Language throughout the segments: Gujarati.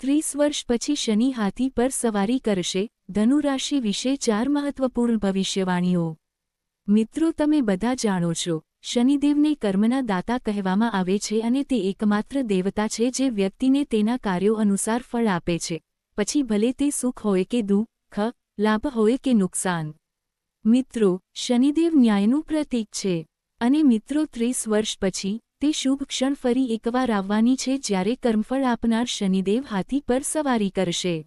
ત્રીસ વર્ષ પછી શનિ હાથી પર સવારી કરશે, ધનુરાશિ વિશે ચાર મહત્વપૂર્ણ ભવિષ્યવાણીઓ. મિત્રો, તમે બધા જાણો છો, શનિદેવને કર્મના દાતા કહેવામાં આવે છે અને તે એકમાત્ર દેવતા છે જે વ્યક્તિને તેના કાર્યો અનુસાર ફળ આપે છે. પછી ભલે તે સુખ હોય કે દુઃખ, લાભ હોય કે નુકસાન. મિત્રો, શનિદેવ ન્યાયનું પ્રતીક છે. અને મિત્રો, ત્રીસ વર્ષ પછી તે શુભ ક્ષણ ફરી એકવાર આવવાની છે જ્યારે કર્મફળ આપનાર શનિદેવ હાથી પર સવારી કરશે.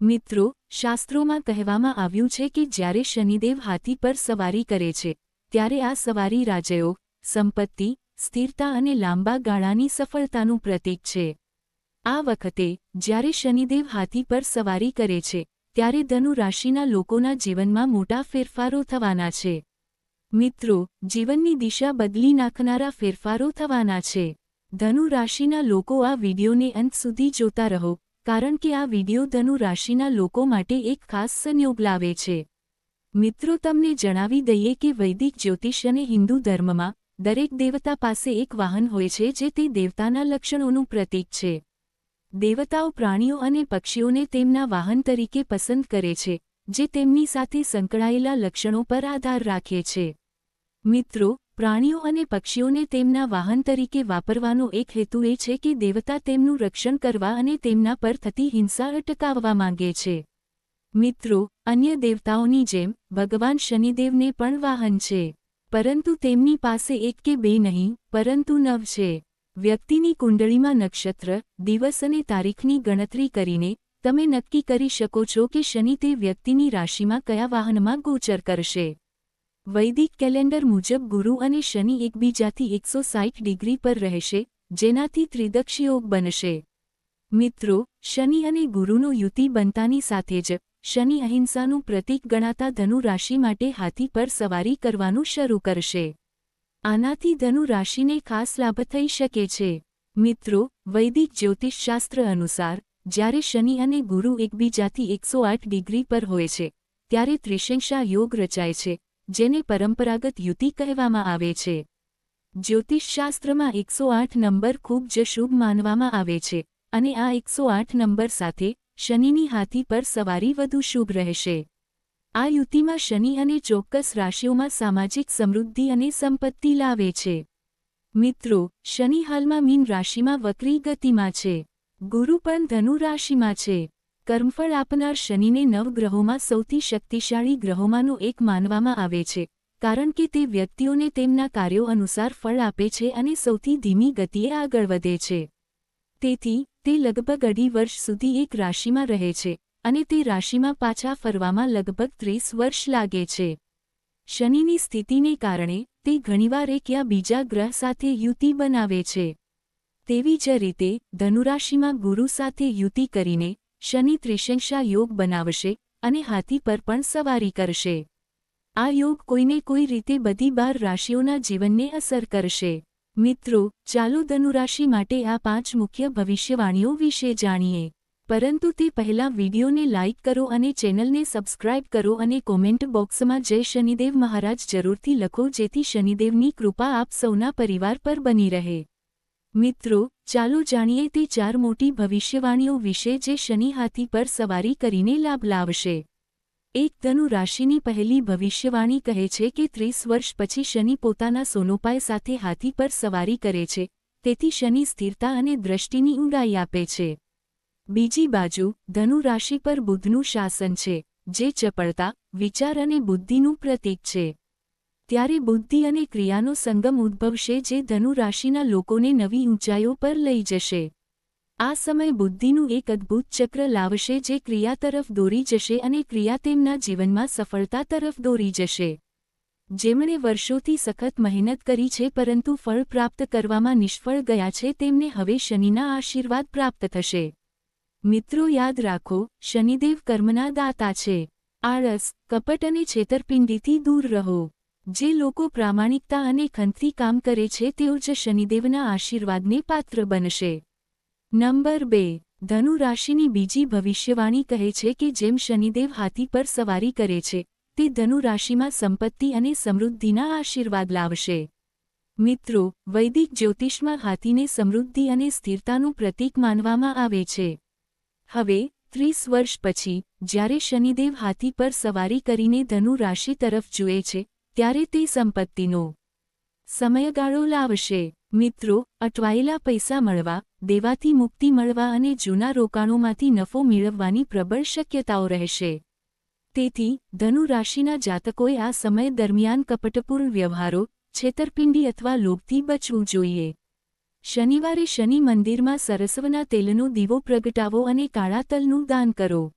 મિત્રો, શાસ્ત્રોમાં કહેવામાં આવ્યું છે કે જ્યારે શનિદેવ હાથી પર સવારી કરે છે, ત્યારે આ સવારી રાજયોગ સંપત્તિ, સ્થિરતા અને લાંબા ગાળાની સફળતાનું પ્રતીક છે. આ વખતે, જ્યારે શનિદેવ હાથી પર સવારી કરે છે, ત્યારે ધનુ રાશિના લોકોના જીવનમાં મોટા ફેરફારો થવાના છે. મિત્રો, જીવનની દિશા બદલી નાખનારા ફેરફારો થવાના છે. ધનુ રાશિના લોકો આ વિડિયોને અંત સુધી જોતા રહો, કારણ કે આ વીડિયો ધનુ રાશિના લોકો માટે એક ખાસ સંયોગ લાવે છે. મિત્રો, તમને જણાવી દઈએ કે વૈદિક જ્યોતિષ અને હિન્દુ ધર્મમાં દરેક દેવતા પાસે એક વાહન હોય છે જે તે દેવતાના લક્ષણોનું પ્રતીક છે. દેવતાઓ પ્રાણીઓ અને પક્ષીઓને તેમના વાહન તરીકે પસંદ કરે છે, જે તેમની સાથે સંકળાયેલા લક્ષણો પર આધાર રાખે છે. મિત્રો, પ્રાણીઓ અને પક્ષીઓને તેમના વાહન તરીકે વાપરવાનો એક હેતુ એ છે કે દેવતા તેમનું રક્ષણ કરવા અને તેમના પર થતી હિંસા અટકાવવા માંગે છે. મિત્રો, અન્ય દેવતાઓની જેમ, ભગવાન શનિદેવને પણ વાહન છે. પરંતુ તેમની પાસે એક કે બે નહીં, પરંતુ નવ છે. વ્યક્તિની કુંડળીમાં નક્ષત્ર, દિવસ અને તારીખની ગણતરી કરીને, તમે નક્કી કરી શકો છો કે શનિ તે વ્યક્તિની રાશિમાં કયા વાહનમાં ગોચર કરશે. વૈદિક કેલેન્ડર મુજબ ગુરુ અને શનિ એકબીજાથી એકસો સાઠ ડિગ્રી પર રહેશે, જેનાથી ત્રિદક્ષ યોગ બનશે. મિત્રો, શનિ અને ગુરુનો યુતિ બનતાની સાથે જ, શનિ અહિંસાનું પ્રતીક ગણાતા ધનુ રાશિ માટે હાથી પર સવારી કરવાનું શરૂ કરશે. આનાથી ધનુ રાશિને ખાસ લાભ થઈ શકે છે. મિત્રો, વૈદિક જ્યોતિષશાસ્ત્ર અનુસાર, જ્યારે શનિ અને ગુરુ એકબીજાથી એકસો આઠ ડિગ્રી પર હોય છે, ત્યારે ત્રિશંશા યોગ રચાય છે જેને પરંપરાગત યુતિ કહેવામાં આવે છે. જ્યોતિષશાસ્ત્રમાં એકસો આઠ નંબર ખૂબ જ શુભ માનવામાં આવે છે અને આ એકસો આઠ નંબર સાથે શનિની હાથી પર સવારી વધુ શુભ રહેશે. આ યુતિમાં શનિ અને ચોક્કસ રાશિઓમાં સામાજિક સમૃદ્ધિ અને સંપત્તિ લાવે છે. મિત્રો, શનિ હાલમાં મીન રાશિમાં વક્રી ગતિમાં છે. ગુરુ પણ ધનુ રાશિમાં છે. કર્મફળ આપનાર શનિને નવગ્રહોમાં સૌથી શક્તિશાળી ગ્રહોમાંનો એક માનવામાં આવે છે, કારણ કે તે વ્યક્તિઓને તેમના કાર્યો અનુસાર ફળ આપે છે અને સૌથી ધીમી ગતિએ આગળ વધે છે. તેથી, તે લગભગ અઢી વર્ષ સુધી એક રાશિમાં રહે છે અને તે રાશિમાં પાછા ફરવામાં લગભગ ત્રીસ વર્ષ લાગે છે. શનિની સ્થિતિને કારણે, તે ઘણીવાર એક યા બીજા ગ્રહ સાથે યુતિ બનાવે છે. તેવી જ રીતે, ધનુરાશિમાં ગુરુ સાથે યુતિ કરીને શનિ ત્રિશંશા યોગ બનાવશે અને હાથી પર પણ સવારી કરશે. આ યોગ કોઈને કોઈ રીતે બધી બાર રાશિઓના જીવનને અસર કરશે. મિત્રો, ચાલો ધનુરાશિ માટે આ પાંચ મુખ્ય ભવિષ્યવાણીઓ વિશે જાણીએ. પરંતુ તે પહેલાં વિડીયોને લાઇક કરો અને ચેનલને સબસ્ક્રાઇબ કરો અને કોમેન્ટ બોક્સમાં જય શનિદેવ મહારાજ જરૂરથી લખો જેથી શનિદેવની કૃપા આપ સૌના પરિવાર પર બની રહે. મિત્રો, ચાલો જાણીએ તે ચાર મોટી ભવિષ્યવાણીઓ વિશે જે શનિ હાથી પર સવારી કરીને લાભ લાવશે. એક ધનુ રાશિની પહેલી ભવિષ્યવાણી કહે છે કે ત્રીસ વર્ષ પછી શનિ પોતાના સોનોપાય સાથે હાથી પર સવારી કરે છે, તેથી શનિ સ્થિરતા અને દ્રષ્ટિની ઊંડાઈ આપે છે. બીજી બાજુ, ધનુ રાશિ પર બુદ્ધનું શાસન છે, જે ચપળતા, વિચાર અને બુદ્ધિનું પ્રતીક છે. ત્યારે બુદ્ધિ અને ક્રિયાનો સંગમ ઉદ્ભવશે જે ધનુ રાશિના લોકોને નવી ઊંચાઈઓ પર લઈ જશે. આ સમય બુદ્ધિનું એક અદ્ભુત ચક્ર લાવશે જે ક્રિયા તરફ દોરી જશે અને ક્રિયા તેમના જીવનમાં સફળતા તરફ દોરી જશે. જેમણે વર્ષોથી સખત મહેનત કરી છે પરંતુ ફળ પ્રાપ્ત કરવામાં નિષ્ફળ ગયા છે તેમને હવે શનિના આશીર્વાદ પ્રાપ્ત થશે. મિત્રો યાદ રાખો, શનિદેવ કર્મના દાતા છે. આળસ, કપટ અને છેતરપિંડીથી દૂર રહો. જે લોકો પ્રામાણિકતા અને ખંતથી કામ કરે છે તેઓ જ શનિદેવના આશીર્વાદને પાત્ર બનશે. નંબર બે, ધનુ રાશિની બીજી ભવિષ્યવાણી કહે છે કે જેમ શનિદેવ હાથી પર સવારી કરે છે, તે ધનુ રાશિમાં સંપત્તિ અને સમૃદ્ધિના આશીર્વાદ લાવશે. મિત્રો, વૈદિક જ્યોતિષમાં હાથીને સમૃદ્ધિ અને સ્થિરતાનું પ્રતીક માનવામાં આવે છે. હવે, ત્રીસ વર્ષ પછી, જ્યારે શનિદેવ હાથી પર સવારી કરીને ધનુ રાશિ તરફ જુએ છે ત્યારે તે સંપત્તિનો સમયગાળો લાવશે. મિત્રો, અટવાયેલા પૈસા મળવા, દેવાથી મુક્તિ મળવા અને જૂના રોકાણોમાંથી નફો મેળવવાની પ્રબળ શક્યતાઓ રહેશે. તેથી, ધનુ રાશિના જાતકોએ આ સમય દરમિયાન કપટપૂર્ણ વ્યવહારો, છેતરપિંડી અથવા લોભથી બચવું જોઈએ. શનિવારે શનિ મંદિરમાં સરસ્વના તેલનો દીવો પ્રગટાવો અને કાળા તલનું દાન કરો.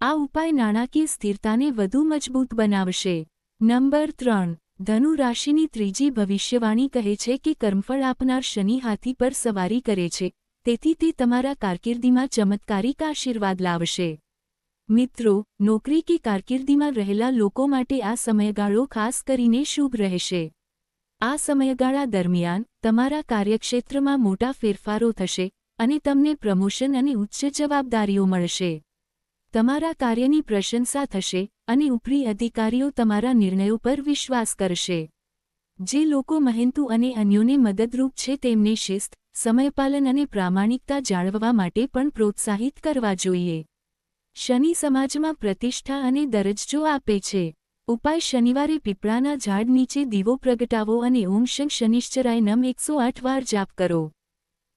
આ ઉપાય નાણાકીય સ્થિરતાને વધુ મજબૂત બનાવશે. નંબર ત્રણ, ધનુ રાશિની ત્રીજી ભવિષ્યવાણી કહે છે કે કર્મફળ આપનાર શનિ હાથી પર સવારી કરે છે, તેથી તે તમારા કારકિર્દીમાં ચમત્કારિક આશીર્વાદ લાવશે. મિત્રો, નોકરી કે કારકિર્દીમાં રહેલા લોકો માટે આ સમયગાળો ખાસ કરીને શુભ રહેશે. આ સમયગાળા દરમિયાન તમારા કાર્યક્ષેત્રમાં મોટા ફેરફારો થશે અને તમને પ્રમોશન અને ઉચ્ચ જવાબદારીઓ મળશે. તમારા કાર્યની પ્રશંસા થશે અને ઉપરી અધિકારીઓ તમારા નિર્ણયો પર વિશ્વાસ કરશે. જે લોકો મહેનતુ અને અન્યોને મદદરૂપ છે તેમને શિસ્ત, સમયપાલન અને પ્રામાણિકતા જાળવવા માટે પણ પ્રોત્સાહિત કરવા જોઈએ. શનિ સમાજમાં પ્રતિષ્ઠા અને દરજ્જો આપે છે. ઉપાય શનિવારે પીપળાના ઝાડ નીચે દીવો પ્રગટાવો અને ઓમ શં શનિશ્ચરાય નમ એકસો આઠ વાર જાપ કરો.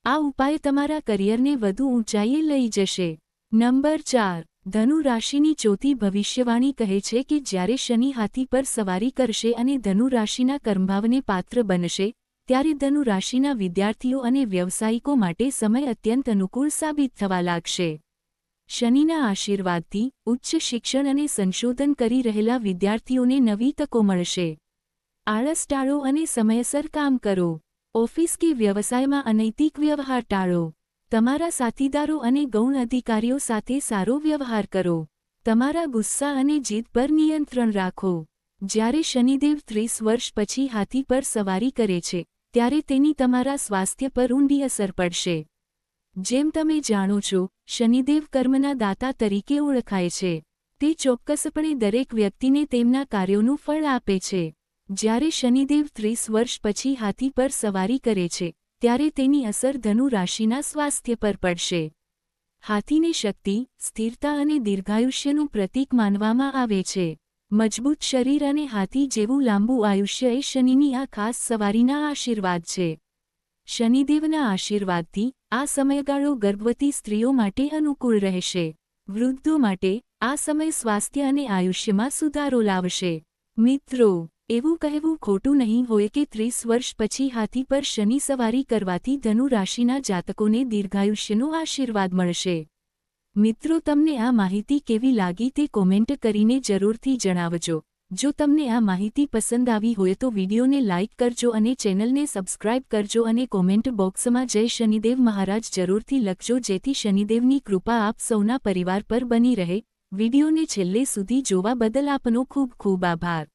આ ઉપાય તમારા કરિયરને વધુ ઊંચાઈએ લઈ જશે. નંબર ચાર. ધનુ રાશિની ચોથી ભવિષ્યવાણી કહે છે કે જ્યારે શનિ હાથી પર સવારી કરશે અને ધનુ રાશિના કર્મભાવને પાત્ર બનશે, ત્યારે ધનુ રાશિના વિદ્યાર્થીઓ અને વ્યવસાયિકો માટે સમય અત્યંત અનુકૂળ સાબિત થવા લાગશે. શનિના આશીર્વાદથી ઉચ્ચ શિક્ષણ અને સંશોધન કરી રહેલા વિદ્યાર્થીઓને નવી તકો મળશે. આળસ ટાળો અને સમયસર કામ કરો. ઓફિસ કે વ્યવસાયમાં અનૈતિક વ્યવહાર ટાળો. તમારા સાથીદારો અને ગૌણ અધિકારીઓ સાથે સારો વ્યવહાર કરો. તમારા ગુસ્સા અને જીદ પર નિયંત્રણ રાખો. જ્યારે શનિદેવ ત્રીસ વર્ષ પછી હાથી પર સવારી કરે છે, ત્યારે તેની તમારા સ્વાસ્થ્ય પર ઊંડી અસર પડશે. જેમ તમે જાણો છો, શનિદેવ કર્મના દાતા તરીકે ઓળખાય છે. તે ચોક્કસપણે દરેક વ્યક્તિને તેમના કાર્યોનું ફળ આપે છે. જ્યારે શનિદેવ ત્રીસ વર્ષ પછી હાથી પર સવારી કરે છે ત્યારે તેની અસર ધનુ રાશિના સ્વાસ્થ્ય પર પડશે. હાથીને શક્તિ, સ્થિરતા અને દીર્ઘાયુષ્યનું પ્રતીક માનવામાં આવે છે. મજબૂત શરીર અને હાથી જેવું લાંબુ આયુષ્ય એ શનિની આ ખાસ સવારીના આશીર્વાદ છે. શનિદેવના આશીર્વાદથી આ સમયગાળો ગર્ભવતી સ્ત્રીઓ માટે અનુકૂળ રહેશે. વૃદ્ધો માટે આ સમય સ્વાસ્થ્ય અને આયુષ્યમાં સુધારો લાવશે. મિત્રો એવું કહેવું ખોટું નહીં હોય કે ત્રીસ વર્ષ પછી હાથી પર શનિ સવારી કરવાથી ધનુ રાશિના જાતકોને દીર્ઘાયુષ્યનો આશીર્વાદ મળશે. મિત્રો, તમને આ માહિતી કેવી લાગી તે કોમેન્ટ કરીને જરૂરથી જણાવજો. જો તમને આ માહિતી પસંદ આવી હોય તો વિડીયોને લાઇક કરજો અને ચેનલને સબસ્ક્રાઇબ કરજો અને કોમેન્ટ બોક્સમાં જય શનિદેવ મહારાજ જરૂરથી લખજો જેથી શનિદેવની કૃપા આપ સૌના પરિવાર પર બની રહે. વિડીયોને છેલ્લે સુધી જોવા બદલ આપનો ખૂબ ખૂબ આભાર.